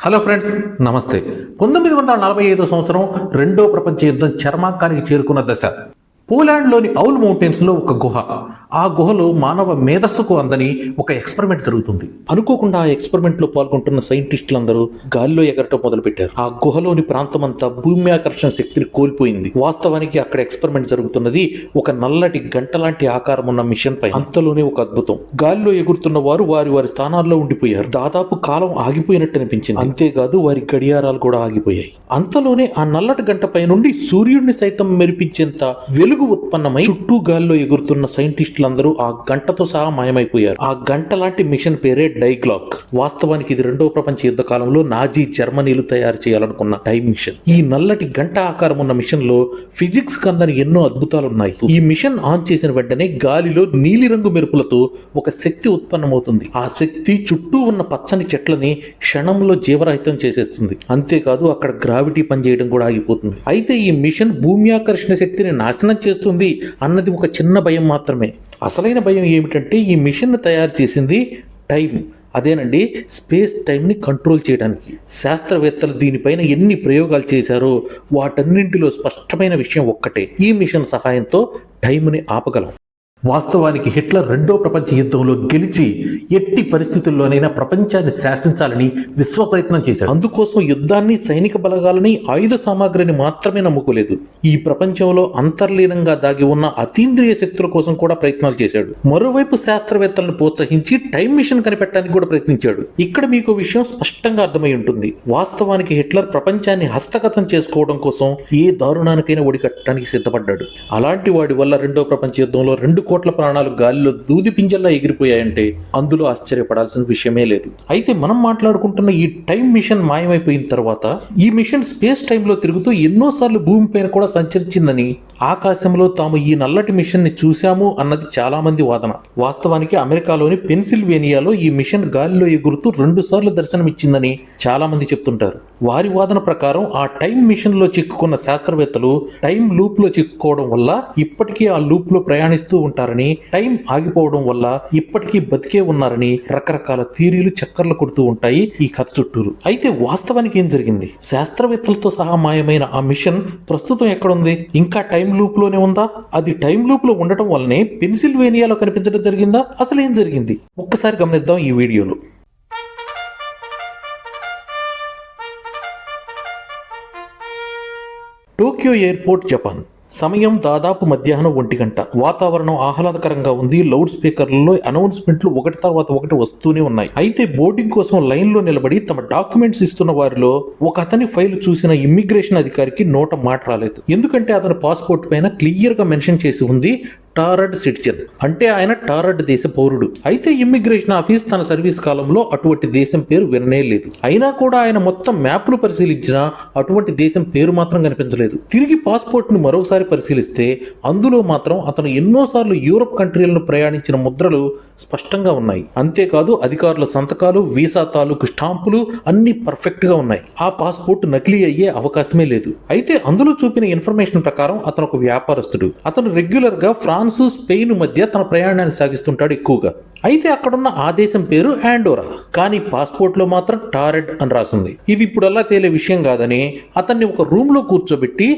Hello friends నమస్తే. పంతొమ్మిది వందల నలభై ఐదో సంవత్సరం రెండో ప్రపంచ యుద్ధం చర్మాంకానికి చేరుకున్న దశ. పోలాండ్లోని ఔల్ మౌంటైన్స్లో ఒక గుహ. ఆ గుహలో మానవ మేధస్సుకు అందని ఒక ఎక్స్పెరిమెంట్ జరుగుతుంది. అనుకోకుండా ఆ ఎక్స్పెరిమెంట్లో పాల్గొంటున్న సైంటిస్టులందరూ గాలిలో ఎగరటం మొదలుపెట్టారు. ఆ గుహలోని ప్రాంతమంతా భూమి ఆకర్షణ శక్తిని కోల్పోయింది. వాస్తవానికి అక్కడ ఎక్స్పెరిమెంట్ జరుగుతున్నది ఒక నల్లటి గంట లాంటి ఆకారం ఉన్న మిషన్ పై అంతలోనే ఒక అద్భుతం. గాలిలో ఎగురుతున్న వారు వారి వారి స్థానాల్లో ఉండిపోయారు. దాదాపు కాలం ఆగిపోయినట్టు అనిపించింది. అంతేకాదు వారి గడియారాలు కూడా ఆగిపోయాయి. అంతలోనే ఆ నల్లటి గంట పై నుండి సూర్యుడిని సైతం మెరిపించేంత వెలుగు ఉత్పన్నమై చుట్టూ గాల్లో ఎగురుతున్న సైంటిస్టులందరూ ఆ గంటతో సహా మాయమైపోయారు. ఆ గంట లాంటి మిషన్ పేరే డైక్లాక్ వాస్తవానికి ఇది రెండో ప్రపంచ యుద్ధ కాలంలో నాజీ జర్మనీలు తయారు చేయాలనుకున్న టైం మిషన్. ఈ నల్లటి గంట ఆకారం ఉన్న మిషన్లో ఫిజిక్స్ కందని ఎన్నో అద్భుతాలు ఉన్నాయి ఈ మిషన్ ఆన్ చేసిన వెంటనే గాలిలో నీలిరంగు మెరుపులతో ఒక శక్తి ఉత్పన్నమవుతుంది. ఆ శక్తి చుట్టూ ఉన్న పచ్చని చెట్లని క్షణంలో జీవరహితం చేసేస్తుంది. అంతేకాదు అక్కడ గ్రావిటీ పనిచేయడం కూడా ఆగిపోతుంది. అయితే ఈ మిషన్ భూమి ఆకర్షణ శక్తిని నాశనం చేస్తుంది అన్నది ఒక చిన్న భయం మాత్రమే. అసలైన భయం ఏమిటంటే ఈ మిషన్ తయారు చేసింది టైం అదేనండి స్పేస్ టైంని కంట్రోల్ చేయడానికి. శాస్త్రవేత్తలు దీనిపైన ఎన్ని ప్రయోగాలు చేశారో వాటన్నింటిలో స్పష్టమైన విషయం ఒక్కటే. ఈ మిషన్ సహాయంతో టైంని ఆపగలం. వాస్తవానికి హిట్లర్ రెండో ప్రపంచ యుద్ధంలో గెలిచి ఎట్టి పరిస్థితుల్లోనైనా ప్రపంచాన్ని శాసించాలని విశ్వ ప్రయత్నం చేశాడు. అందుకోసం యుద్ధాన్ని సైనిక బలగాలని ఆయుధ సామాగ్రిని మాత్రమే నమ్ముకోలేదు. ఈ ప్రపంచంలో అంతర్లీనంగా దాగి ఉన్న అతీంద్రియ శక్తుల కోసం కూడా ప్రయత్నాలు చేశాడు. మరోవైపు శాస్త్రవేత్తలను ప్రోత్సహించి టైం మిషన్ కనిపెట్టడానికి కూడా ప్రయత్నించాడు. ఇక్కడ మీకు విషయం స్పష్టంగా అర్థమై ఉంటుంది. వాస్తవానికి హిట్లర్ ప్రపంచాన్ని హస్తగతం చేసుకోవడం కోసం ఏ దారుణానికైనా ఒడికట్టడానికి సిద్ధపడ్డాడు. అలాంటి వాడి వల్ల రెండో ప్రపంచ యుద్ధంలో రెండు కోట్ల ప్రాణాలు గాలిలో దూది పింజల్లా ఎగిరిపోయాయంటే అందులో ఆశ్చర్యపడాల్సిన విషయమే లేదు. అయితే మనం మాట్లాడుకుంటున్న ఈ టైం మిషన్ మాయమైపోయిన తర్వాత ఈ మిషన్ స్పేస్ టైంలో తిరుగుతూ ఎన్నోసార్లు భూమిపైన కూడా సంచరించిందని ఆకాశంలో తాము ఈ నల్లటి మిషన్ని చూశాము అన్నది చాలా మంది వాదన. వాస్తవానికి అమెరికాలోని పెన్సిల్వేనియాలో ఈ మిషన్ గాలిలో ఎగురుతూ రెండు సార్లు దర్శనమిచ్చిందని చాలా మంది చెప్తుంటారు. వారి వాదన ప్రకారం ఆ టైం మిషన్లో చిక్కుకున్న శాస్త్రవేత్తలు టైం లూప్లో చిక్కుకోవడం వల్ల ఇప్పటికీ ఆ లూప్లో ప్రయాణిస్తూ ఉంటారని టైం ఆగిపోవడం వల్ల ఇప్పటికీ బతికే ఉన్నారని రకరకాల థీరీలు చక్కర్లు కొడుతూ ఉంటాయి ఈ కథ చుట్టూరు. అయితే వాస్తవానికి ఏం జరిగింది? శాస్త్రవేత్తలతో సహా మాయమైన ఆ మిషన్ ప్రస్తుతం ఎక్కడుంది? ఇంకా టైం లూప్లోనే ఉందా? అది టైం లూప్లో ఉండటం వల్లనే పెన్సిల్వేనియాలో కనిపించడం జరిగిందా? అసలు ఏం జరిగింది? ఒక్కసారి గమనిద్దాం ఈ వీడియోలో. Tokyo airport Japan. సమయం దాదాపు మధ్యాహ్నం ఒంటి గంట. వాతావరణం ఆహ్లాదకరంగా ఉంది. లౌడ్ స్పీకర్లలో అనౌన్స్మెంట్లు ఒకటి తర్వాత ఒకటి వస్తూనే ఉన్నాయి. అయితే బోర్డింగ్ కోసం లైన్లో నిలబడి తమ డాక్యుమెంట్స్ ఇస్తున్న వారిలో ఒక అతని ఫైల్ చూసిన ఇమ్మిగ్రేషన్ అధికారికి నోట మాట రాలేదు. ఎందుకంటే అతని పాస్పోర్ట్ పైన క్లియర్గా మెన్షన్ చేసి ఉంది టారడ్ సిటిజన్. అంటే ఆయన టారడ్ దేశ పౌరుడు. అయితే ఇమ్మిగ్రేషన్ ఆఫీస్ తన సర్వీస్ కాలంలో అటువంటి దేశం పేరు విననే లేదు. అయినా కూడా ఆయన మొత్తం మ్యాప్లు పరిశీలించినా అటువంటి దేశం పేరు మాత్రం కనిపించలేదు. తిరిగి పాస్పోర్ట్ను మరోసారి పరిశీలిస్తే అందులో మాత్రం అతను ఎన్నోసార్లు యూరప్ కంట్రీలను ప్రయాణించిన ముద్రలు స్పష్టంగా ఉన్నాయి. అంతేకాదు అధికారుల సంతకాలు వీసా తాలూకు స్టాంపులు అన్ని పర్ఫెక్ట్గా ఉన్నాయి. ఆ పాస్పోర్ట్ నకిలీ అయ్యే అవకాశమే లేదు. అయితే అందులో చూపిన ఇన్ఫర్మేషన్ ప్రకారం అతను ఒక వ్యాపారస్తుడు. అతను రెగ్యులర్గా ఫ్రాన్స్ స్పెయిన్ మధ్య తన ప్రయాణాన్ని సాగిస్తుంటాడు ఎక్కువగా. అయితే అక్కడున్న ఆ దేశం పేరు ఆండోరా కానీ పాస్పోర్ట్లో మాత్రం టారెడ్ అని రాసింది. ఇది ఇప్పుడల్లా తేలే విషయం కాదని అతన్ని ఒక రూమ్లో కూర్చోబెట్టి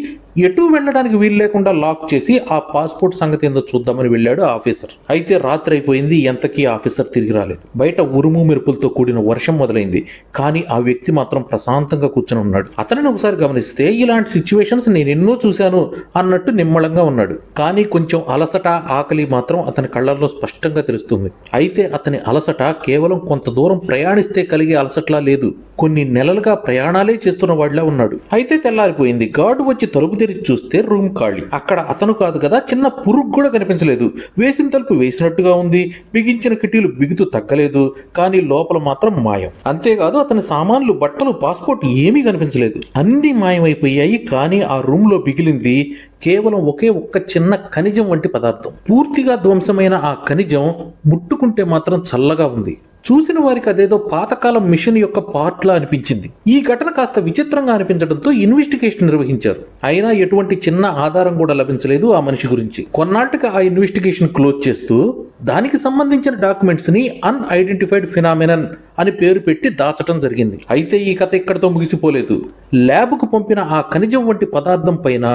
ఎటు వెళ్ళడానికి వీలు లేకుండా లాక్ చేసి ఆ పాస్పోర్ట్ సంగతి ఏందో చూద్దామని వెళ్ళాడు ఆఫీసర్. అయితే రాత్రి అయిపోయింది ఎంతకీ ఆఫీసర్ తిరిగి రాలేదు. బయట ఉరుము మెరుపులతో కూడిన వర్షం మొదలైంది కానీ ఆ వ్యక్తి మాత్రం ప్రశాంతంగా కూర్చొని ఉన్నాడు. అతనిని ఒకసారి గమనిస్తే ఇలాంటి సిచ్యువేషన్స్ నేను ఎన్నో చూశాను అన్నట్టు నిమ్మళంగా ఉన్నాడు. కానీ కొంచెం అలసట ఆకలి మాత్రం అతని కళ్ళల్లో స్పష్టంగా తెలుస్తుంది. అయితే అతని అలసట కేవలం కొంత దూరం ప్రయాణిస్తే కలిగే అలసట్లా లేదు. కొన్ని నెలలుగా ప్రయాణాలే చేస్తున్న వాడిలా ఉన్నాడు. అయితే తెల్లారిపోయింది. గార్డు వచ్చి తలుపు తెరిచి చూస్తే రూమ్ ఖాళీ. అక్కడ అతను కాదు కదా చిన్న పురుగు కూడా కనిపించలేదు. వేసిన తలుపు వేసినట్టుగా ఉంది. బిగించిన కిటీలు బిగుతూ తగ్గలేదు. కానీ లోపల మాత్రం మాయం. అంతేకాదు అతని సామాన్లు బట్టలు పాస్పోర్ట్ ఏమీ కనిపించలేదు. అన్ని మాయమైపోయాయి. కానీ ఆ రూమ్లో బిగిలింది కేవలం ఒకే ఒక్క చిన్న ఖనిజం వంటి పదార్థం. పూర్తిగా ధ్వంసమైన ఆ ఖనిజం ముట్టుకుంటే మాత్రం చల్లగా ఉంది. చూసిన వారికి అదేదో పాతకాలం మిషన్ యొక్క పార్ట్లా అనిపించింది. ఈ ఘటన కాస్త విచిత్రంగా అనిపించడంతో ఇన్వెస్టిగేషన్ నిర్వహించారు. అయినా ఎటువంటి చిన్న ఆధారం కూడా లభించలేదు ఆ మనిషి గురించి. కొన్నాళ్ళకి ఆ ఇన్వెస్టిగేషన్ క్లోజ్ చేస్తూ దానికి సంబంధించిన డాక్యుమెంట్స్ని అన్ఐడెంటిఫైడ్ ఫినామినన్ అని పేరు పెట్టి దాచటం జరిగింది. అయితే ఈ కథ ఇక్కడతో ముగిసిపోలేదు. ల్యాబ్కు పంపిన ఆ ఖనిజం వంటి పదార్థం పైన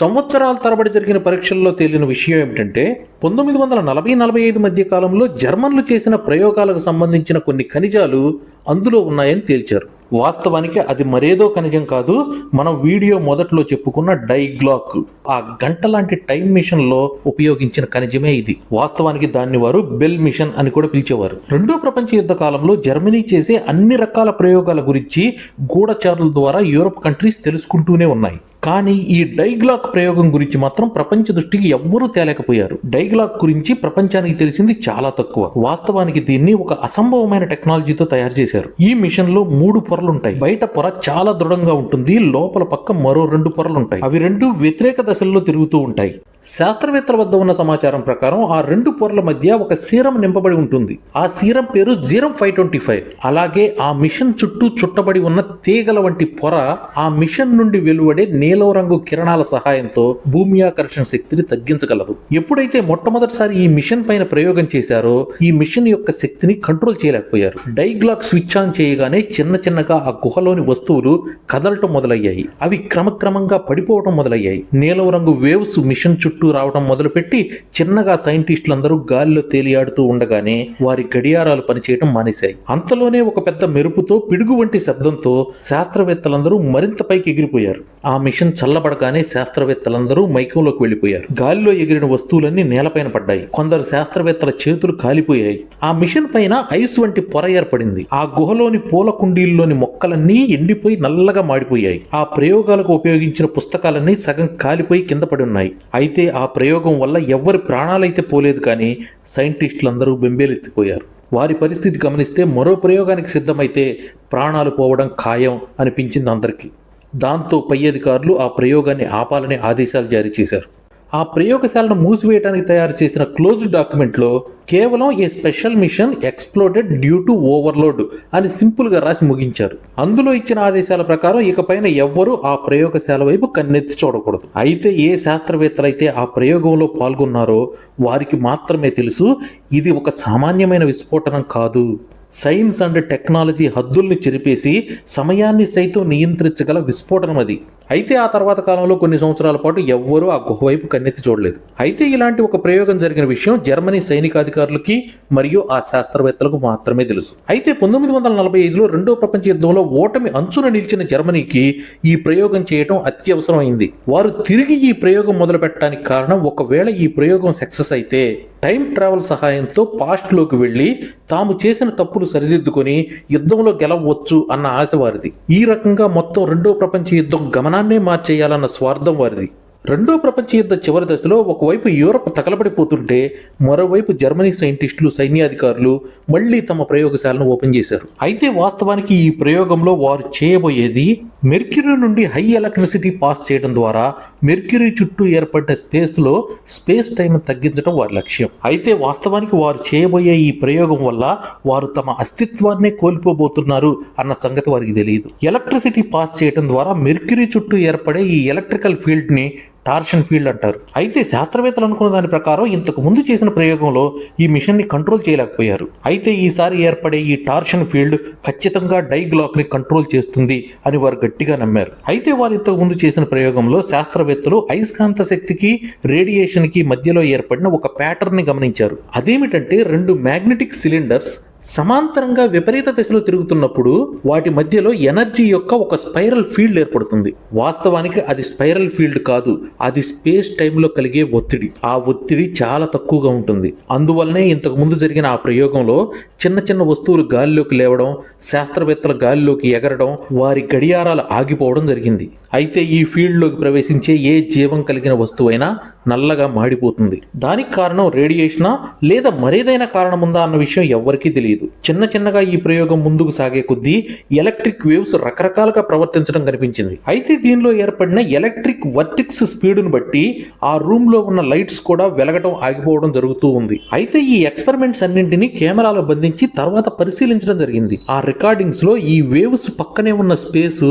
సంవత్సరాల తరబడి జరిగిన పరీక్షల్లో తేలిన విషయం ఏమిటంటే పంతొమ్మిది వందల నలభై నలభై ఐదు మధ్య కాలంలో జర్మన్లు చేసిన ప్రయోగాలకు సంబంధించిన కొన్ని ఖనిజాలు అందులో ఉన్నాయని తేల్చారు. వాస్తవానికి అది మరేదో ఖనిజం కాదు మనం వీడియో మొదట్లో చెప్పుకున్న డైగ్లాక్. ఆ గంట లాంటి టైం మిషన్లో ఉపయోగించిన ఖనిజమే ఇది. వాస్తవానికి దాన్ని వారు బెల్ మిషన్ అని కూడా పిలిచేవారు. రెండో ప్రపంచ యుద్ధ కాలంలో జర్మనీ చేసే అన్ని రకాల ప్రయోగాల గురించి గూఢచారుల ద్వారా యూరప్ కంట్రీస్ తెలుసుకుంటూనే ఉన్నాయి. కానీ ఈ డైగ్లాక్ ప్రయోగం గురించి మాత్రం ప్రపంచ దృష్టికి ఎవ్వరూ తేలేకపోయారు. డైగ్లాక్ గురించి ప్రపంచానికి తెలిసింది చాలా తక్కువ. వాస్తవానికి దీన్ని ఒక అసంభవమైన టెక్నాలజీతో తయారు చేశారు. ఈ మిషన్లో మూడు పొరలు ఉంటాయి బయట పొర చాలా దృఢంగా ఉంటుంది. లోపల పక్క మరో రెండు పొరలు ఉంటాయి అవి రెండు వ్యతిరేక దశల్లో తిరుగుతూ ఉంటాయి. శాస్త్రవేత్తల వద్ద ఉన్న సమాచారం ప్రకారం ఆ రెండు పొరల మధ్య ఒక సీరం నింపబడి ఉంటుంది. ఆ సీరం పేరు జీరం ఫైవ్ ట్వంటీ ఫైవ్. అలాగే ఆ మిషన్ చుట్టూ చుట్టబడి ఉన్న తీగల వంటి పొర ఆ మిషన్ నుండి వెలువడే నీలం రంగు కిరణాల సహాయంతో భూమి ఆకర్షణ శక్తిని తగ్గించగలదు. ఎప్పుడైతే మొట్టమొదటిసారి ఈ మిషన్ పైన ప్రయోగం చేశారో ఈ మిషన్ యొక్క శక్తిని కంట్రోల్ చేయలేకపోయారు. డైగ్లాక్ స్విచ్ ఆన్ చేయగానే చిన్న చిన్నగా ఆ గుహలోని వస్తువులు కదలటం మొదలయ్యాయి. అవి క్రమక్రమంగా పడిపోవటం మొదలయ్యాయి. నీలం రంగు వేవ్స్ మిషన్ చుట్టూ రావడం మొదలుపెట్టి చిన్నగా సైంటిస్టులందరూ గాలిలో తేలియాడుతూ ఉండగానే వారి గడియారాలు పనిచేయటం మానేశాయి. అంతలోనే ఒక పెద్ద మెరుపుతో పిడుగు వంటి శబ్దంతో శాస్త్రవేత్తలందరూ మరింత పైకి ఎగిరిపోయారు. ఆ మిషన్ చల్లబడగానే శాస్త్రవేత్తలందరూ మైకంలోకి వెళ్ళిపోయారు గాలిలో ఎగిరిన వస్తువులన్నీ నేలపైన పడ్డాయి. కొందరు శాస్త్రవేత్తల చేతులు కాలిపోయాయి. ఆ మిషన్ పైన ఐస్ వంటి పొర ఏర్పడింది. ఆ గుహలోని పూల కుండీల్లోని మొక్కలన్నీ ఎండిపోయి నల్లగా మాడిపోయాయి. ఆ ప్రయోగాలకు ఉపయోగించిన పుస్తకాలన్నీ సగం కాలిపోయి కింద పడి ఉన్నాయి. అయితే ఆ ప్రయోగం వల్ల ఎవ్వరి ప్రాణాలైతే పోలేదు కానీ సైంటిస్టులందరూ బెంబేలెత్తిపోయారు. వారి పరిస్థితి గమనిస్తే మరో ప్రయోగానికి సిద్ధమైతే ప్రాణాలు పోవడం ఖాయం అనిపించింది అందరికీ. దాంతో పై అధికారులు ఆ ప్రయోగాన్ని ఆపాలని ఆదేశాలు జారీ చేశారు. ఆ ప్రయోగశాలను మూసివేయడానికి తయారు చేసిన క్లోజ్ డాక్యుమెంట్లో కేవలం a special mission exploded due to overload అని సింపుల్గా రాసి ముగించారు. అందులో ఇచ్చిన ఆదేశాల ప్రకారం ఇకపైన ఎవ్వరూ ఆ ప్రయోగశాల వైపు కన్నెత్తి చూడకూడదు. అయితే ఏ శాస్త్రవేత్తలైతే ఆ ప్రయోగంలో పాల్గొన్నారో వారికి మాత్రమే తెలుసు ఇది ఒక సామాన్యమైన విస్ఫోటనం కాదు. సైన్స్ అండ్ టెక్నాలజీ హద్దుల్ని చెరిపేసి సమయాన్ని సైతం నియంత్రించగల విస్ఫోటనం అది అయితే ఆ తర్వాత కాలంలో కొన్ని సంవత్సరాల పాటు ఎవ్వరూ ఆ గుహ వైపు కన్నెత్తి చూడలేదు. అయితే ఇలాంటి ఒక ప్రయోగం జరిగిన విషయం జర్మనీ సైనికాధికారులకి మరియు ఆ శాస్త్రవేత్తలకు మాత్రమే తెలుసు. అయితే పంతొమ్మిది వందల నలభై ఐదులో రెండో ప్రపంచ యుద్ధంలో ఓటమి అంచున నిలిచిన జర్మనీకి ఈ ప్రయోగం చేయడం అత్యవసరమైంది. వారు తిరిగి ఈ ప్రయోగం మొదలు పెట్టడానికి కారణం ఒకవేళ ఈ ప్రయోగం సక్సెస్ అయితే టైం ట్రావెల్ సహాయంతో పాస్ట్లోకి వెళ్ళి తాము చేసిన తప్పులు సరిదిద్దుకొని యుద్ధంలో గెలవచ్చు అన్న ఆశ వారిది. ఈ రకంగా మొత్తం రెండో ప్రపంచ యుద్ధం గమనాన్నే మార్చేయాలన్న స్వార్థం వారిది. రెండో ప్రపంచ యుద్ధ చివరి దశలో ఒకవైపు యూరప్ తగలబడిపోతుంటే మరోవైపు జర్మనీ సైంటిస్టులు సైన్యాధికారులు మళ్ళీ తమ ప్రయోగశాలను ఓపెన్ చేశారు. అయితే వాస్తవానికి ఈ ప్రయోగంలో వారు చేయబోయేది మెర్క్యూరీ నుండి హై ఎలక్ట్రిసిటీ పాస్ చేయడం ద్వారా మెర్క్యూరీ చుట్టూ ఏర్పడ్డ స్పేస్లో స్పేస్ టైం తగ్గించడం వారి లక్ష్యం. అయితే వాస్తవానికి వారు చేయబోయే ఈ ప్రయోగం వల్ల వారు తమ అస్తిత్వాన్నే కోల్పోబోతున్నారు అన్న సంగతి వారికి తెలియదు. ఎలక్ట్రిసిటీ పాస్ చేయడం ద్వారా మెర్క్యూరీ చుట్టూ ఏర్పడే ఈ ఎలక్ట్రికల్ ఫీల్డ్ని టార్షన్ ఫీల్డ్ అంటారు. అయితే శాస్త్రవేత్తలు అనుకున్న దాని ప్రకారం ఇంతకు ముందు చేసిన ప్రయోగంలో ఈ మిషన్ని కంట్రోల్ చేయలేకపోయారు. అయితే ఈసారి ఏర్పడే ఈ టార్షన్ ఫీల్డ్ ఖచ్చితంగా డైగ్లాక్ని కంట్రోల్ చేస్తుంది అని వారు గట్టిగా నమ్మారు. అయితే వారు ఇంతకు ముందు చేసిన ప్రయోగంలో శాస్త్రవేత్తలు అయస్కాంత శక్తికి రేడియేషన్కి మధ్యలో ఏర్పడిన ఒక ప్యాటర్న్ని గమనించారు. అదేమిటంటే రెండు మ్యాగ్నెటిక్ సిలిండర్స్ సమాంతరంగా విపరీత దిశలో తిరుగుతున్నప్పుడు వాటి మధ్యలో ఎనర్జీ యొక్క ఒక స్పైరల్ ఫీల్డ్ ఏర్పడుతుంది. వాస్తవానికి అది స్పైరల్ ఫీల్డ్ కాదు అది స్పేస్ టైంలో కలిగే ఒత్తిడి. ఆ ఒత్తిడి చాలా తక్కువగా ఉంటుంది. అందువల్లనే ఇంతకు ముందు జరిగిన ఆ ప్రయోగంలో చిన్న చిన్న వస్తువులు గాలిలోకి లేవడం శాస్త్రవేత్తల గాలిలోకి ఎగరడం వారి గడియారాలు ఆగిపోవడం జరిగింది. అయితే ఈ ఫీల్డ్లోకి ప్రవేశించే ఏ జీవం కలిగిన వస్తువైనా నల్లగా మాడిపోతుంది. దానికి కారణం రేడియేషనా లేదా మరేదైనా కారణం ఉందా అన్న విషయం ఎవ్వరికీ తెలియదు. చిన్న చిన్నగా ఈ ప్రయోగం ముందుకు సాగే కొద్దీ ఎలక్ట్రిక్ వేవ్స్ రకరకాలుగా ప్రవర్తించడం కనిపించింది. అయితే దీనిలో ఏర్పడిన ఎలక్ట్రిక్ వర్టిక్స్ స్పీడును బట్టి ఆ రూమ్లో ఉన్న లైట్స్ కూడా వెలగటం ఆగిపోవడం జరుగుతూ ఉంది. అయితే ఈ ఎక్స్పెరిమెంట్స్ అన్నింటినీ కెమెరాలో బంధించి తర్వాత పరిశీలించడం జరిగింది. ఆ రికార్డింగ్స్లో ఈ వేవ్స్ పక్కనే ఉన్న స్పేస్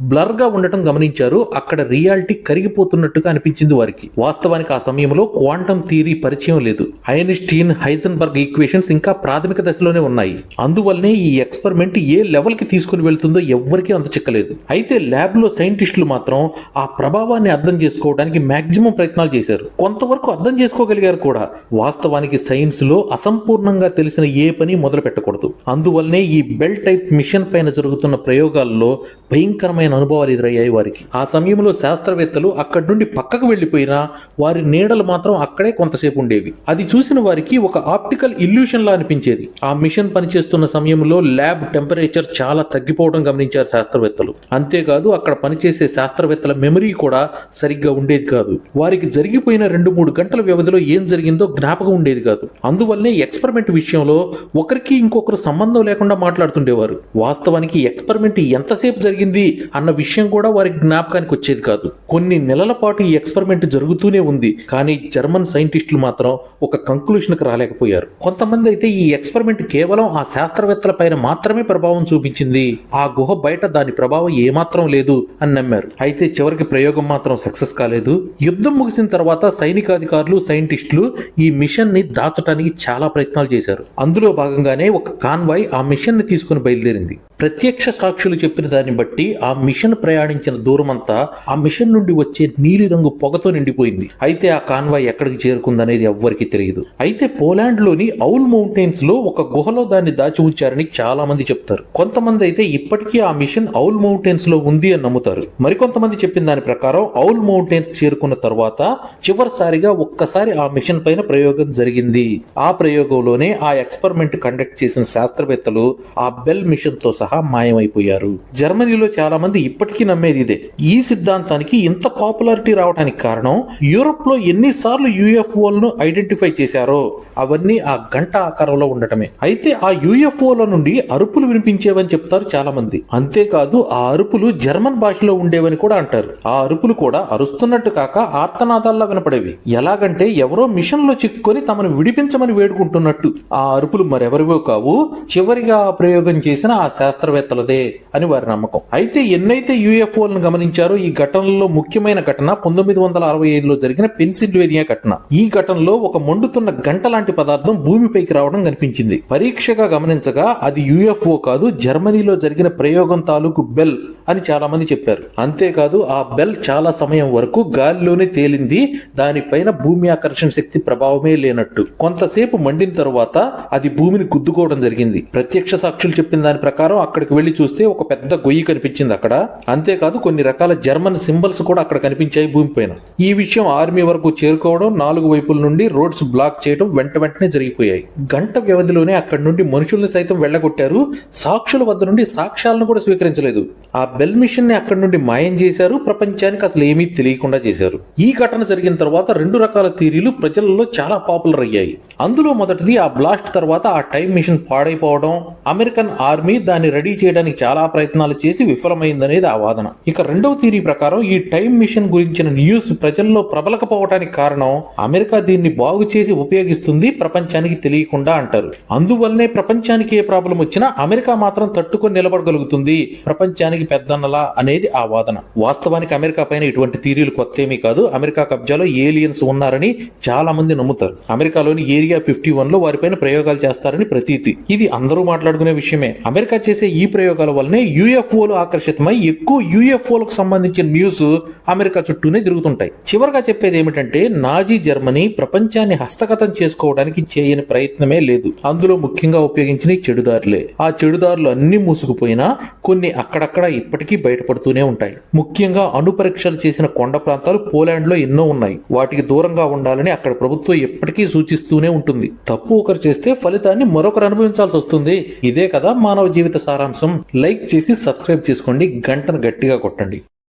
బ్లర్గా ఉండటం గమనించారు. అక్కడ రియాలిటీ కరిగిపోతున్నట్టుగా అనిపించింది వారికి. వాస్తవానికి ఆ సమయంలో క్వాంటమ్ థియరీ పరిచయం లేదు. ఐన్స్టీన్ హైజన్బర్గ్ ఈక్వేషన్స్ ఇంకా ప్రాథమిక దశలోనే ఉన్నాయి. అందువల్లనే ఈ ఎక్స్పెరిమెంట్ ఏ లెవెల్కి తీసుకుని వెళ్తుందో ఎవ్వరికీ అంత చిక్కలేదు. అయితే ల్యాబ్లో సైంటిస్టులు మాత్రం ఆ ప్రభావాన్ని అర్థం చేసుకోవడానికి మ్యాక్సిమం ప్రయత్నాలు చేశారు. కొంతవరకు అర్థం చేసుకోగలిగారు కూడా. వాస్తవానికి సైన్స్లో అసంపూర్ణంగా తెలిసిన ఏ పని మొదలు పెట్టకూడదు అందువల్లనే ఈ బెల్ట్ టైప్ మిషన్ పైన జరుగుతున్న ప్రయోగాల్లో భయంకరమైన అనుభవాలు ఎదురయ్యాయి వారికి. ఆ సమయంలో శాస్త్రవేత్తలు అక్కడి నుండి పక్కకు వెళ్ళిపోయినా వారి నీడలు మాత్రం అక్కడే కొంతసేపు ఉండేవి. అది చూసిన వారికి ఒక ఆప్టికల్ ఇల్యూషన్ లా అనిపించేది. ఆ మిషన్ పనిచేస్తున్న సమయంలో ల్యాబ్ టెంపరేచర్ చాలా తగ్గిపోవడం గమనించారు శాస్త్రవేత్తలు. అంతేకాదు అక్కడ పనిచేసే శాస్త్రవేత్తల మెమరీ కూడా సరిగ్గా ఉండేది కాదు. వారికి జరిగిపోయిన రెండు మూడు గంటల వ్యవధిలో ఏం జరిగిందో జ్ఞాపకం ఉండేది కాదు. అందువల్లనే ఎక్స్పెరిమెంట్ విషయంలో ఒకరికి ఇంకొకరు సంబంధం లేకుండా మాట్లాడుతుండేవారు. వాస్తవానికి ఎక్స్పెరిమెంట్ ఎంతసేపు జరిగింది అన్న విషయం కూడా వారి జ్ఞాపకానికి వచ్చేది కాదు. కొన్ని నెలల పాటు ఈ ఎక్స్పెరిమెంట్ జరుగుతూనే ఉంది. కానీ జర్మన్ సైంటిస్టులు మాత్రం ఒక కంక్లూషన్కి రాలేకపోయారు. కొంతమంది అయితే ఈ ఎక్స్పెరిమెంట్ కేవలం ఆ శాస్త్రవేత్తల పైన మాత్రమే ప్రభావం చూపించింది. ఆ గుహ బయట దాని ప్రభావం ఏమాత్రం లేదు అని నమ్మారు. అయితే చివరికి ప్రయోగం మాత్రం సక్సెస్ కాలేదు. యుద్ధం ముగిసిన తర్వాత సైనికాధికారులు సైంటిస్టులు ఈ మిషన్ని దాచడానికి చాలా ప్రయత్నాలు చేశారు. అందులో భాగంగానే ఒక కాన్వాయ్ ఆ మిషన్ని తీసుకుని బయలుదేరింది. ప్రత్యక్ష సాక్షులు చెప్పిన దాన్ని బట్టి ఆ మిషన్ ప్రయాణించిన దూరం అంతా ఆ మిషన్ నుండి వచ్చే నీలిరంగు పొగతో నిండిపోయింది. అయితే ఆ కాన్వాయ్ ఎక్కడికి చేరుకుందనేది ఎవ్వరికీ తెలియదు. అయితే పోలాండ్లోని ఔల్ మౌంటైన్స్లో ఒక గుహలో దాన్ని దాచి ఉంచారని చాలా మంది చెప్తారు. కొంతమంది అయితే ఇప్పటికీ ఆ మిషన్ ఔల్ మౌంటైన్స్లో ఉంది అని నమ్ముతారు. మరికొంతమంది చెప్పిన దాని ప్రకారం ఔల్ మౌంటైన్స్ చేరుకున్న తర్వాత చివరిసారిగా ఒక్కసారి ఆ మిషన్ పైన ప్రయోగం జరిగింది. ఆ ప్రయోగంలోనే ఆ ఎక్స్పెరిమెంట్ కండక్ట్ చేసిన శాస్త్రవేత్తలు ఆ బెల్ మిషన్తో సహా మాయమైపోయారు. జర్మనీలో చాలా మంది ఇప్పటికీ నమ్మేది ఇదే. ఈ సిద్ధాంతానికి ఇంత పాపులారిటీ రావడానికి కారణం యూరోప్లో ఎన్నిసార్లు యుఎఫ్ఓలను ఐడెంటిఫై చేశారో అవన్నీ ఆ గంట ఆకారంలో ఉండటమే. అయితే ఆ యుఎఫ్ఓల నుండి అరుపులు వినిపించేవని చెప్తారు చాలా మంది అంతేకాదు ఆ అరుపులు జర్మన్ భాషలో ఉండేవని కూడా అంటారు. ఆ అరుపులు కూడా అరుస్తున్నట్టు కాక ఆర్తనాదాల్లా వినపడేవి. ఎలాగంటే ఎవరో మిషన్లో చిక్కుకొని తమను విడిపించమని వేడుకుంటున్నట్టు. ఆ అరుపులు మరెవరివో కావు చివరిగా ఆ ప్రయోగం చేసిన ఆ శాస్త్రవేత్తలదే అని వారి నమ్మకం. అయితే ఎన్నైతే యుఎఫ్ఓలను గమనించారో ఈ ఘటనలో ముఖ్యమైన ఘటన పంతొమ్మిది వందల అరవై ఐదులో జరిగిన పెన్సిల్వేనియా ఘటన. ఈ ఘటనలో ఒక మండుతున్న గంట లాంటి పదార్థం భూమిపైకి రావడం కనిపించింది. పరీక్షగా గమనించగా అది యుఎఫ్ఓ కాదు జర్మనీలో జరిగిన ప్రయోగం తాలూకు బెల్ అని చాలా మంది చెప్పారు. అంతేకాదు ఆ బెల్ చాలా సమయం వరకు గాలిలోనే తేలింది. దానిపైన భూమి ఆకర్షణ శక్తి ప్రభావమే లేనట్టు. కొంతసేపు మండిన తరువాత అది భూమిని గుద్దుకోవడం జరిగింది. ప్రత్యక్ష సాక్షులు చెప్పిన దాని ప్రకారం అక్కడికి వెళ్ళి చూస్తే ఒక పెద్ద గొయ్యి కనిపించింది అక్కడ. అంతేకాదు కొన్ని రకాల జర్మన్ సింబల్స్ కూడా అక్కడ కనిపించాయి భూమి పైన. ఈ విషయం ఆర్మీ వరకు చేరుకోవడం నాలుగు వైపుల నుండి రోడ్స్ బ్లాక్ చేయడం వెంట వెంటనే జరిగిపోయాయి. గంట వ్యవధిలోనే అక్కడి నుండి మనుషుల్ని సైతం వెళ్ళగొట్టారు. సాక్షుల వద్ద నుండి సాక్ష్యాలను కూడా స్వీకరించలేదు. ఆ బెల్ మిషన్ని అక్కడి నుండి మాయం చేశారు. ప్రపంచానికి అసలు ఏమీ తెలియకుండా చేశారు. ఈ ఘటన జరిగిన తర్వాత రెండు రకాల థీరీలు ప్రజలలో చాలా పాపులర్ అయ్యాయి. అందులో మొదటిది ఆ బ్లాస్ట్ తర్వాత ఆ టైం మిషన్ పాడైపోవడం. అమెరికన్ ఆర్మీ దాన్ని రెడీ చేయడానికి చాలా ప్రయత్నాలు చేసి విఫలమైందనేది ఆ వాదన. ఇక రెండవ థీరీ ప్రకారం ఈ టైం మిషన్ గురించిన న్యూస్ ప్రజల్లో ప్రబలకపోవడానికి కారణం అమెరికా దీన్ని బాగు చేసి ఉపయోగిస్తుంది ప్రపంచానికి తెలియకుండా అంటారు. అందువల్లనే ప్రపంచానికి ఏ ప్రాబ్లం వచ్చినా అమెరికా మాత్రం తట్టుకొని నిలబడగలుగుతుంది. ప్రపంచానికి పెద్ద పెద్దన్నలా అనేది ఆ వాదన. వాస్తవానికి అమెరికా పైన ఇటువంటి థీరీలు కొత్త ఏమీ కాదు. అమెరికా కబ్జాలో ఏలియన్స్ ఉన్నారని చాలా మంది నమ్ముతారు. అమెరికాలోని ఏరియా ఫిఫ్టీ వన్లో వారిపైన ప్రయోగాలు చేస్తారని ప్రతీతి. ఇది అందరూ మాట్లాడుకునే విషయమే. అమెరికా చేసే ఈ ప్రయోగాల వల్లనే యూఎఫ్ఓలు ఆకర్షితమై ఎక్కువ యూఎఫ్ఓలకు సంబంధించిన న్యూస్ అమెరికా చుట్టూనే తిరుగుతుంటాయి. చివరగా చెప్పేది ఏమిటంటే నాజీ జర్మనీ ప్రపంచాన్ని హస్తగతం చేసుకోవడానికి చేయని ప్రయత్నమే లేదు. అందులో ముఖ్యంగా ఉపయోగించిన ఈ చెడుదారులే. ఆ చెడుదారులు అన్ని మూసుకుపోయినా కొన్ని అక్కడక్కడ ఇప్పటికీ బయటపడుతూనే ఉంటాయి. ముఖ్యంగా అణు పరీక్షలు చేసిన కొండ ప్రాంతాలు పోలాండ్లో ఎన్నో ఉన్నాయి. వాటికి దూరంగా ఉండాలని అక్కడ ప్రభుత్వం ఎప్పటికీ సూచిస్తూనే ఉంటుంది. తప్పు ఒకరు చేస్తే ఫలితాన్ని మరొకరు అనుభవించాల్సి వస్తుంది. ఇదే కదా మానవ జీవిత సారాంశం. లైక్ చేసి సబ్స్క్రైబ్ చేసుకోండి. గంటను గట్టిగా కొట్టండి.